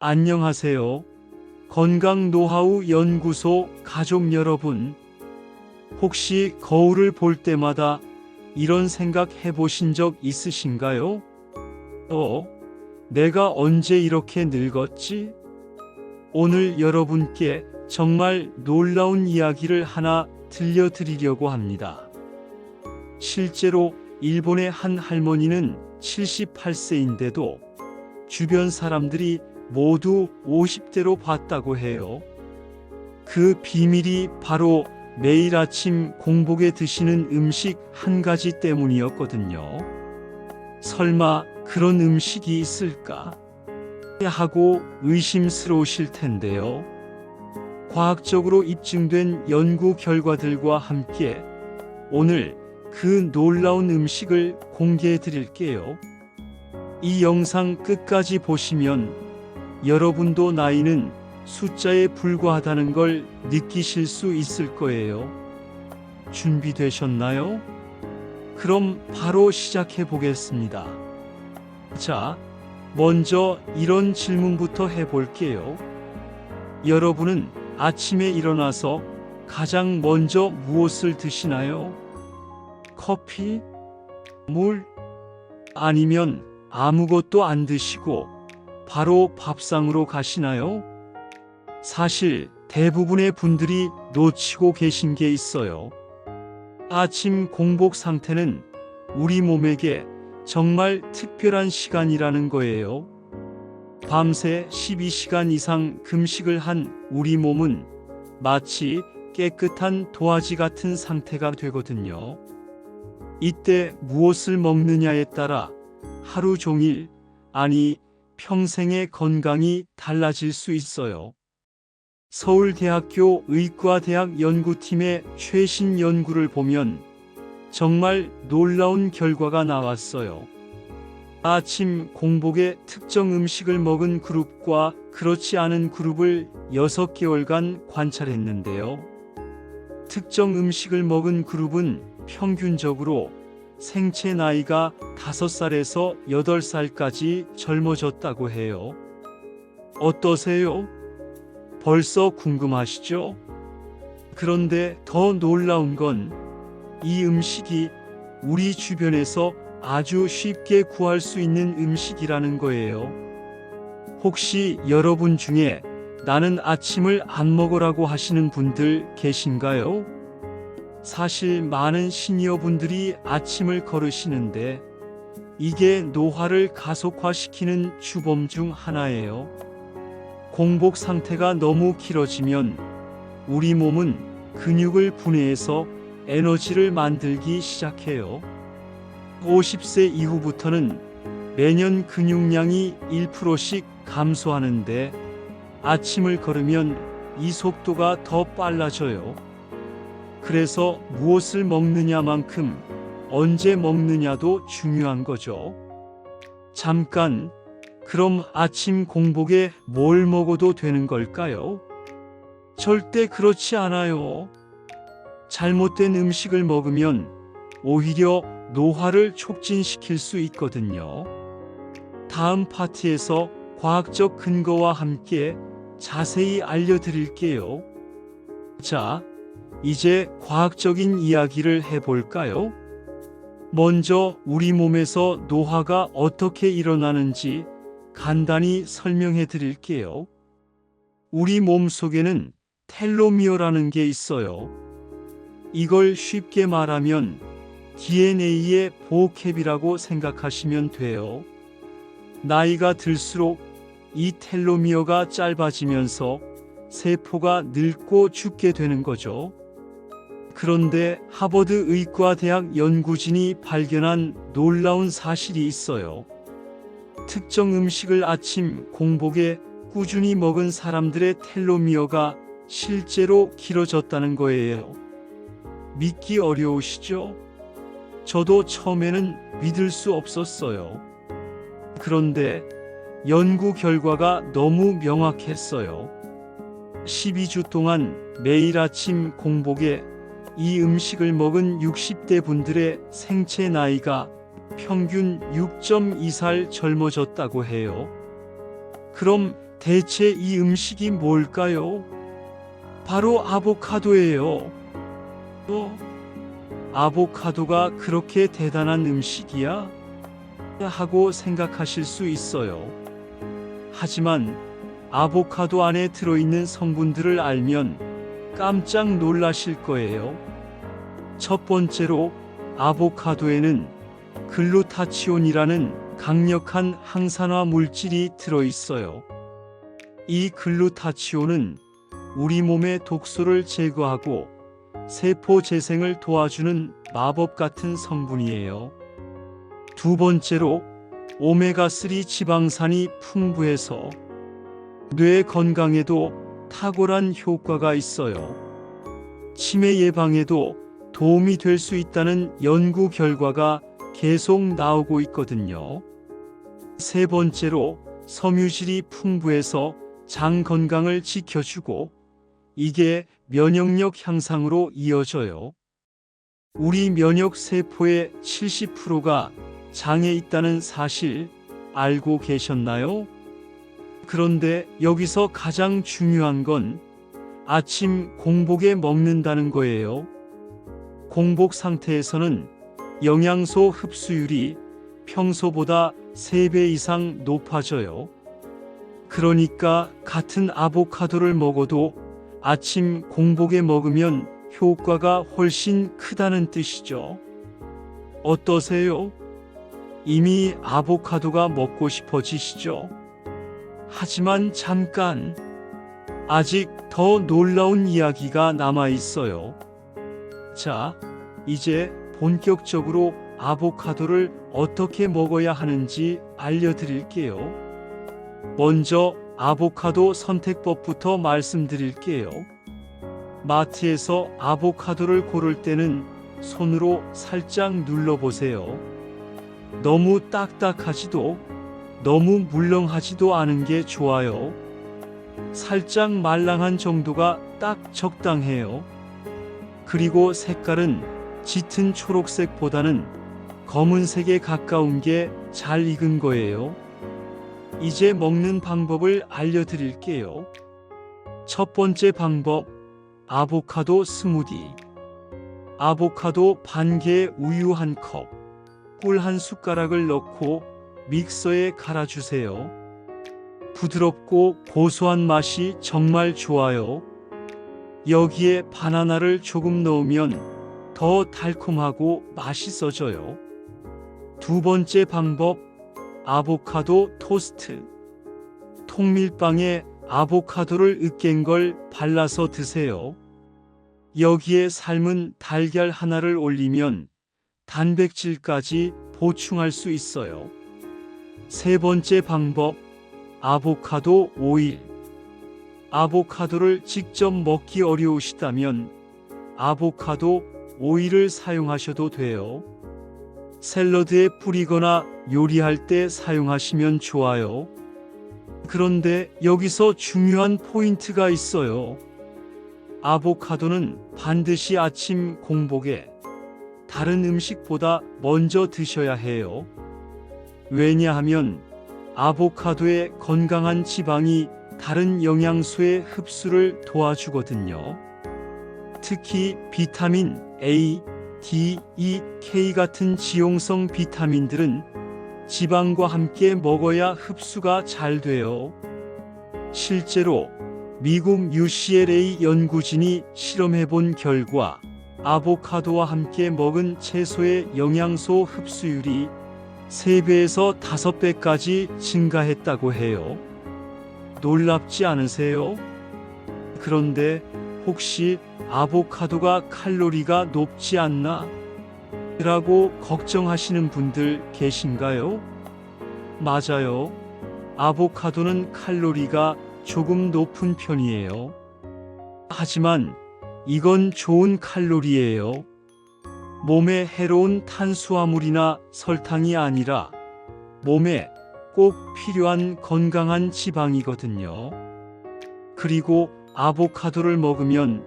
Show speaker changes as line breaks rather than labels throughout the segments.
안녕하세요. 건강 노하우 연구소 가족 여러분. 혹시 거울을 볼 때마다 이런 생각 해보신 적 있으신가요? 어, 내가 언제 이렇게 늙었지? 오늘 여러분께 정말 놀라운 이야기를 하나 들려드리려고 합니다. 실제로 일본의 한 할머니는 78세인데도 주변 사람들이 모두 50대로 봤다고 해요. 그 비밀이 바로 매일 아침 공복에 드시는 음식 한 가지 때문이었거든요. 설마 그런 음식이 있을까? 하고 의심스러우실 텐데요. 과학적으로 입증된 연구 결과들과 함께 오늘 그 놀라운 음식을 공개해 드릴게요. 이 영상 끝까지 보시면 여러분도 나이는 숫자에 불과하다는 걸 느끼실 수 있을 거예요. 준비되셨나요? 그럼 바로 시작해 보겠습니다. 자, 먼저 이런 질문부터 해볼게요. 여러분은 아침에 일어나서 가장 먼저 무엇을 드시나요? 커피? 물? 아니면 아무것도 안 드시고 바로 밥상으로 가시나요? 사실 대부분의 분들이 놓치고 계신 게 있어요. 아침 공복 상태는 우리 몸에게 정말 특별한 시간이라는 거예요. 밤새 12시간 이상 금식을 한 우리 몸은 마치 깨끗한 도화지 같은 상태가 되거든요. 이때 무엇을 먹느냐에 따라 하루 종일, 아니, 평생의 건강이 달라질 수 있어요. 서울대학교 의과대학 연구팀의 최신 연구를 보면 정말 놀라운 결과가 나왔어요. 아침 공복에 특정 음식을 먹은 그룹과 그렇지 않은 그룹을 6개월간 관찰했는데요. 특정 음식을 먹은 그룹은 평균적으로 생체 나이가 5살에서 8살까지 젊어졌다고 해요. 어떠세요? 벌써 궁금하시죠? 그런데 더 놀라운 건 이 음식이 우리 주변에서 아주 쉽게 구할 수 있는 음식이라는 거예요. 혹시 여러분 중에 나는 아침을 안 먹으라고 하시는 분들 계신가요? 사실 많은 시니어 분들이 아침을 걸으시는데 이게 노화를 가속화시키는 주범 중 하나예요. 공복 상태가 너무 길어지면 우리 몸은 근육을 분해해서 에너지를 만들기 시작해요. 50세 이후부터는 매년 근육량이 1%씩 감소하는데 아침을 걸으면 이 속도가 더 빨라져요. 그래서 무엇을 먹느냐만큼 언제 먹느냐도 중요한 거죠. 잠깐, 그럼 아침 공복에 뭘 먹어도 되는 걸까요? 절대 그렇지 않아요. 잘못된 음식을 먹으면 오히려 노화를 촉진시킬 수 있거든요. 다음 파트에서 과학적 근거와 함께 자세히 알려드릴게요. 자, 이제 과학적인 이야기를 해볼까요? 먼저 우리 몸에서 노화가 어떻게 일어나는지 간단히 설명해 드릴게요. 우리 몸 속에는 텔로미어라는 게 있어요. 이걸 쉽게 말하면 DNA의 보호캡이라고 생각하시면 돼요. 나이가 들수록 이 텔로미어가 짧아지면서 세포가 늙고 죽게 되는 거죠. 그런데 하버드 의과대학 연구진이 발견한 놀라운 사실이 있어요. 특정 음식을 아침 공복에 꾸준히 먹은 사람들의 텔로미어가 실제로 길어졌다는 거예요. 믿기 어려우시죠? 저도 처음에는 믿을 수 없었어요. 그런데 연구 결과가 너무 명확했어요. 12주 동안 매일 아침 공복에 이 음식을 먹은 60대 분들의 생체 나이가 평균 6.2살 젊어졌다고 해요. 그럼 대체 이 음식이 뭘까요? 바로 아보카도예요. 어? 아보카도가 그렇게 대단한 음식이야? 하고 생각하실 수 있어요. 하지만 아보카도 안에 들어있는 성분들을 알면 깜짝 놀라실 거예요. 첫 번째로 아보카도에는 글루타치온이라는 강력한 항산화 물질이 들어있어요. 이 글루타치온은 우리 몸의 독소를 제거하고 세포 재생을 도와주는 마법 같은 성분이에요. 두 번째로 오메가3 지방산이 풍부해서 뇌 건강에도 탁월한 효과가 있어요. 치매 예방에도 도움이 될 수 있다는 연구 결과가 계속 나오고 있거든요. 세 번째로 섬유질이 풍부해서 장 건강을 지켜주고 이게 면역력 향상으로 이어져요. 우리 면역 세포의 70%가 장에 있다는 사실 알고 계셨나요? 그런데 여기서 가장 중요한 건 아침 공복에 먹는다는 거예요. 공복 상태에서는 영양소 흡수율이 평소보다 3배 이상 높아져요. 그러니까 같은 아보카도를 먹어도 아침 공복에 먹으면 효과가 훨씬 크다는 뜻이죠. 어떠세요? 이미 아보카도가 먹고 싶어지시죠? 하지만 잠깐, 아직 더 놀라운 이야기가 남아 있어요. 자, 이제 본격적으로 아보카도를 어떻게 먹어야 하는지 알려드릴게요. 먼저 아보카도 선택법부터 말씀드릴게요. 마트에서 아보카도를 고를 때는 손으로 살짝 눌러보세요. 너무 딱딱하지도 너무 물렁하지도 않은 게 좋아요. 살짝 말랑한 정도가 딱 적당해요. 그리고 색깔은 짙은 초록색보다는 검은색에 가까운 게 잘 익은 거예요. 이제 먹는 방법을 알려드릴게요. 첫 번째 방법, 아보카도 스무디. 아보카도 반 개에 우유 한 컵, 꿀 한 숟가락을 넣고 믹서에 갈아주세요. 부드럽고 고소한 맛이 정말 좋아요. 여기에 바나나를 조금 넣으면 더 달콤하고 맛있어져요. 두 번째 방법, 아보카도 토스트. 통밀빵에 아보카도를 으깬 걸 발라서 드세요. 여기에 삶은 달걀 하나를 올리면 단백질까지 보충할 수 있어요. 세 번째 방법, 아보카도 오일. 아보카도를 직접 먹기 어려우시다면 아보카도 오일을 사용하셔도 돼요. 샐러드에 뿌리거나 요리할 때 사용하시면 좋아요. 그런데 여기서 중요한 포인트가 있어요. 아보카도는 반드시 아침 공복에 다른 음식보다 먼저 드셔야 해요. 왜냐하면 아보카도의 건강한 지방이 다른 영양소의 흡수를 도와주거든요. 특히 비타민 A, D, E, K 같은 지용성 비타민들은 지방과 함께 먹어야 흡수가 잘 돼요. 실제로 미국 UCLA 연구진이 실험해 본 결과 아보카도와 함께 먹은 채소의 영양소 흡수율이 3배에서 5배까지 증가했다고 해요. 놀랍지 않으세요? 그런데 혹시 아보카도가 칼로리가 높지 않나? 라고 걱정하시는 분들 계신가요? 맞아요. 아보카도는 칼로리가 조금 높은 편이에요. 하지만 이건 좋은 칼로리예요. 몸에 해로운 탄수화물이나 설탕이 아니라 몸에 꼭 필요한 건강한 지방이거든요. 그리고 아보카도를 먹으면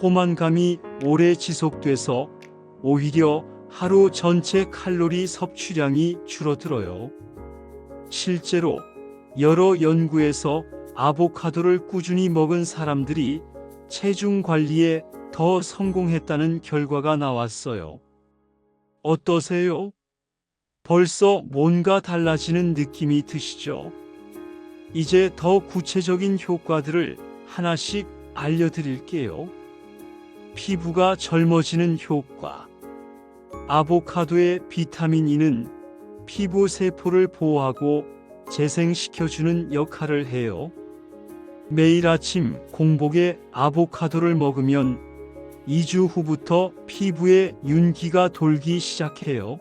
포만감이 오래 지속돼서 오히려 하루 전체 칼로리 섭취량이 줄어들어요. 실제로 여러 연구에서 아보카도를 꾸준히 먹은 사람들이 체중 관리에 더 성공했다는 결과가 나왔어요. 어떠세요? 벌써 뭔가 달라지는 느낌이 드시죠? 이제 더 구체적인 효과들을 하나씩 알려드릴게요. 피부가 젊어지는 효과. 아보카도의 비타민 E는 피부 세포를 보호하고 재생시켜주는 역할을 해요. 매일 아침 공복에 아보카도를 먹으면 2주 후부터 피부에 윤기가 돌기 시작해요.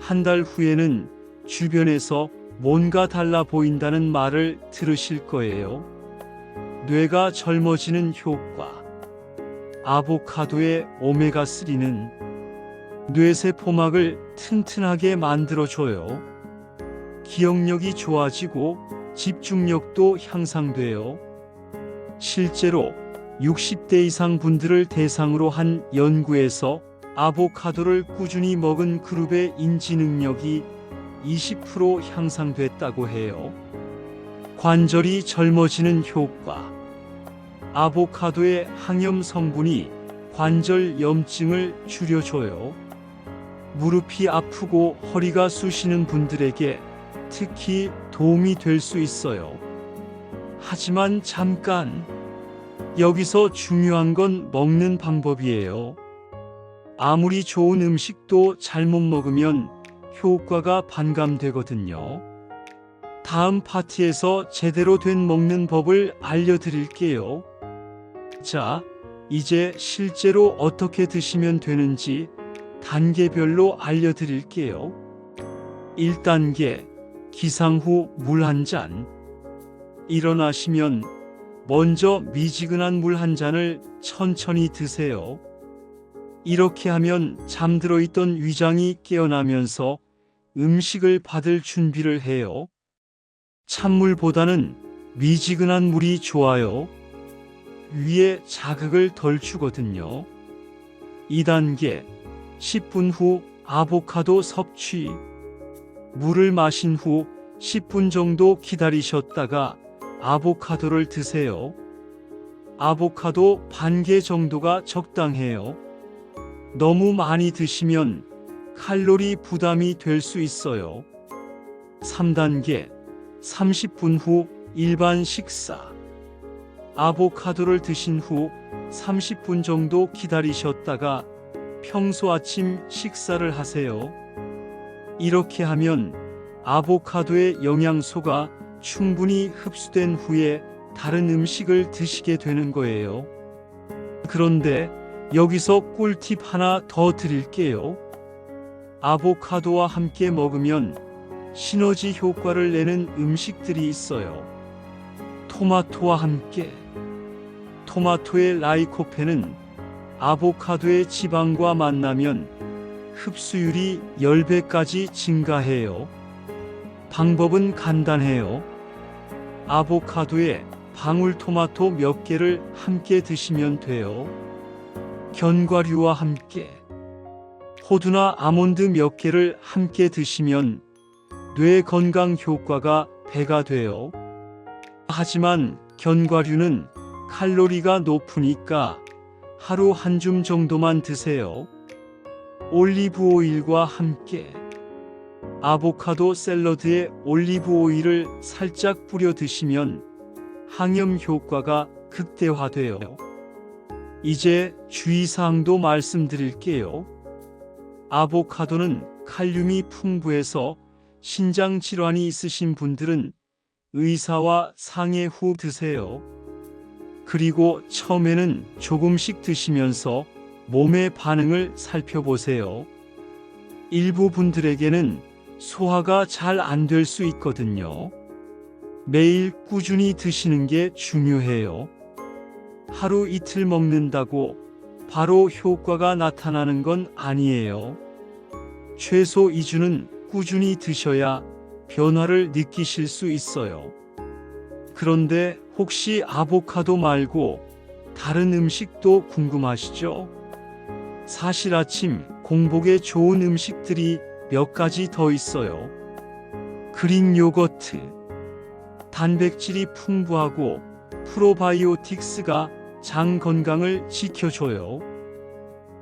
한 달 후에는 주변에서 뭔가 달라 보인다는 말을 들으실 거예요. 뇌가 젊어지는 효과. 아보카도의 오메가3는 뇌세포막을 튼튼하게 만들어줘요. 기억력이 좋아지고 집중력도 향상돼요. 실제로 60대 이상 분들을 대상으로 한 연구에서 아보카도를 꾸준히 먹은 그룹의 인지 능력이 20% 향상됐다고 해요. 관절이 젊어지는 효과. 아보카도의 항염 성분이 관절 염증을 줄여줘요. 무릎이 아프고 허리가 쑤시는 분들에게 특히 도움이 될 수 있어요. 하지만 잠깐, 여기서 중요한 건 먹는 방법이에요. 아무리 좋은 음식도 잘못 먹으면 효과가 반감되거든요. 다음 파티에서 제대로 된 먹는 법을 알려드릴게요. 자, 이제 실제로 어떻게 드시면 되는지 단계별로 알려드릴게요. 1단계, 기상 후 물 한 잔. 일어나시면 먼저 미지근한 물 한 잔을 천천히 드세요. 이렇게 하면 잠들어 있던 위장이 깨어나면서 음식을 받을 준비를 해요. 찬물보다는 미지근한 물이 좋아요. 위에 자극을 덜 주거든요. 2단계 10분 후 아보카도 섭취 물을 마신 후 10분 정도 기다리셨다가 아보카도를 드세요. 아보카도 반 개 정도가 적당해요. 너무 많이 드시면 칼로리 부담이 될 수 있어요. 3단계 30분 후 일반 식사 아보카도를 드신 후 30분 정도 기다리셨다가 평소 아침 식사를 하세요. 이렇게 하면 아보카도의 영양소가 충분히 흡수된 후에 다른 음식을 드시게 되는 거예요. 그런데 여기서 꿀팁 하나 더 드릴게요. 아보카도와 함께 먹으면 시너지 효과를 내는 음식들이 있어요. 토마토와 함께. 토마토의 라이코펜은 아보카도의 지방과 만나면 흡수율이 10배까지 증가해요. 방법은 간단해요. 아보카도에 방울토마토 몇 개를 함께 드시면 돼요. 견과류와 함께. 호두나 아몬드 몇 개를 함께 드시면 뇌 건강 효과가 배가 돼요. 하지만 견과류는 칼로리가 높으니까 하루 한 줌 정도만 드세요. 올리브 오일과 함께 아보카도 샐러드에 올리브 오일을 살짝 뿌려 드시면 항염 효과가 극대화돼요. 이제 주의사항도 말씀드릴게요. 아보카도는 칼륨이 풍부해서 신장 질환이 있으신 분들은 의사와 상의 후 드세요. 그리고 처음에는 조금씩 드시면서 몸의 반응을 살펴보세요. 일부 분들에게는 소화가 잘 안 될 수 있거든요. 매일 꾸준히 드시는 게 중요해요. 하루 이틀 먹는다고 바로 효과가 나타나는 건 아니에요. 최소 2주는 꾸준히 드셔야 변화를 느끼실 수 있어요. 그런데 혹시 아보카도 말고 다른 음식도 궁금하시죠? 사실 아침 공복에 좋은 음식들이 몇 가지 더 있어요. 그릭 요거트, 단백질이 풍부하고 프로바이오틱스가 장 건강을 지켜줘요.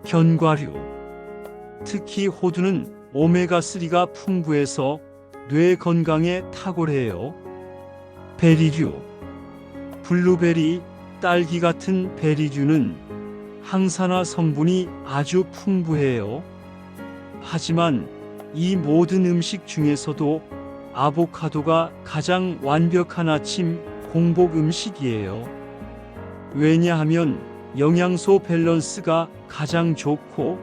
견과류. 특히 호두는 오메가3가 풍부해서 뇌 건강에 탁월해요. 베리류. 블루베리, 딸기 같은 베리류는 항산화 성분이 아주 풍부해요. 하지만 이 모든 음식 중에서도 아보카도가 가장 완벽한 아침 공복 음식이에요. 왜냐하면 영양소 밸런스가 가장 좋고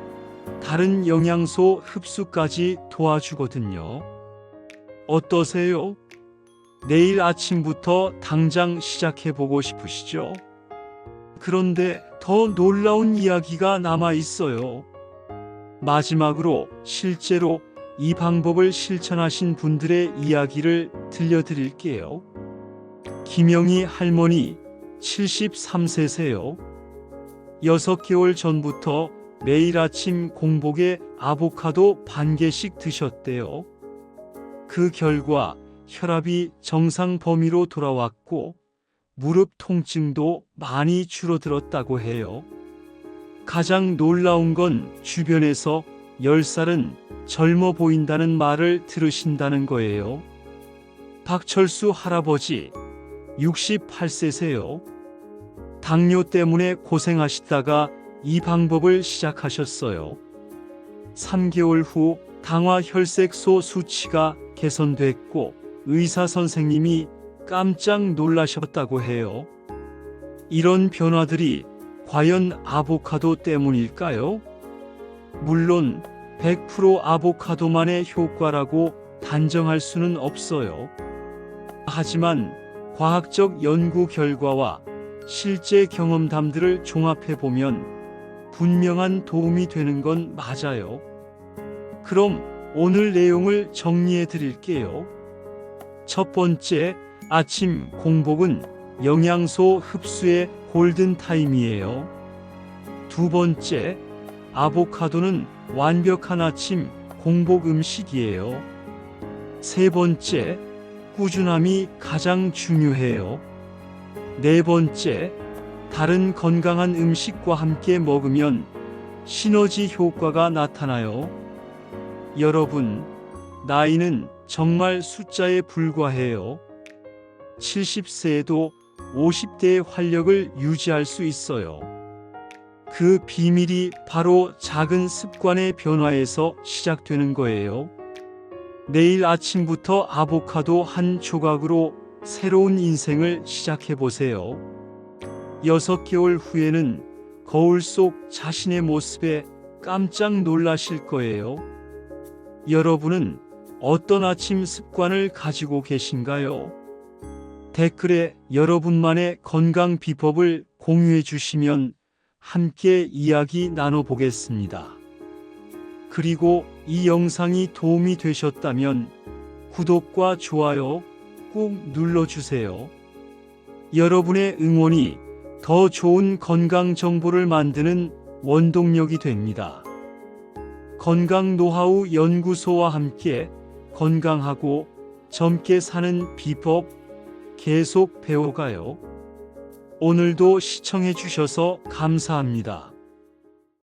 다른 영양소 흡수까지 도와주거든요. 어떠세요? 내일 아침부터 당장 시작해 보고 싶으시죠? 그런데 더 놀라운 이야기가 남아 있어요. 마지막으로 실제로 이 방법을 실천하신 분들의 이야기를 들려드릴게요. 김영희 할머니 73세세요. 6개월 전부터 매일 아침 공복에 아보카도 반 개씩 드셨대요. 그 결과 혈압이 정상 범위로 돌아왔고 무릎 통증도 많이 줄어들었다고 해요. 가장 놀라운 건 주변에서 10살은 젊어 보인다는 말을 들으신다는 거예요. 박철수 할아버지 68세세요. 당뇨 때문에 고생하시다가 이 방법을 시작하셨어요. 3개월 후 당화 혈색소 수치가 개선됐고 의사 선생님이 깜짝 놀라셨다고 해요. 이런 변화들이 과연 아보카도 때문일까요? 물론 100% 아보카도만의 효과라고 단정할 수는 없어요. 하지만 과학적 연구 결과와 실제 경험담들을 종합해 보면 분명한 도움이 되는 건 맞아요. 그럼 오늘 내용을 정리해 드릴게요. 첫 번째, 아침 공복은 영양소 흡수의 골든 타임이에요. 두 번째, 아보카도는 완벽한 아침 공복 음식이에요. 세 번째, 꾸준함이 가장 중요해요. 네 번째, 다른 건강한 음식과 함께 먹으면 시너지 효과가 나타나요. 여러분, 나이는 정말 숫자에 불과해요. 70세에도 50대의 활력을 유지할 수 있어요. 그 비밀이 바로 작은 습관의 변화에서 시작되는 거예요. 내일 아침부터 아보카도 한 조각으로 새로운 인생을 시작해 보세요. 6개월 후에는 거울 속 자신의 모습에 깜짝 놀라실 거예요. 여러분은 어떤 아침 습관을 가지고 계신가요? 댓글에 여러분만의 건강 비법을 공유해 주시면 함께 이야기 나눠보겠습니다. 그리고 이 영상이 도움이 되셨다면 구독과 좋아요 꾹 눌러주세요. 여러분의 응원이 더 좋은 건강 정보를 만드는 원동력이 됩니다. 건강 노하우 연구소와 함께 건강하고 젊게 사는 비법 계속 배워가요. 오늘도 시청해 주셔서 감사합니다.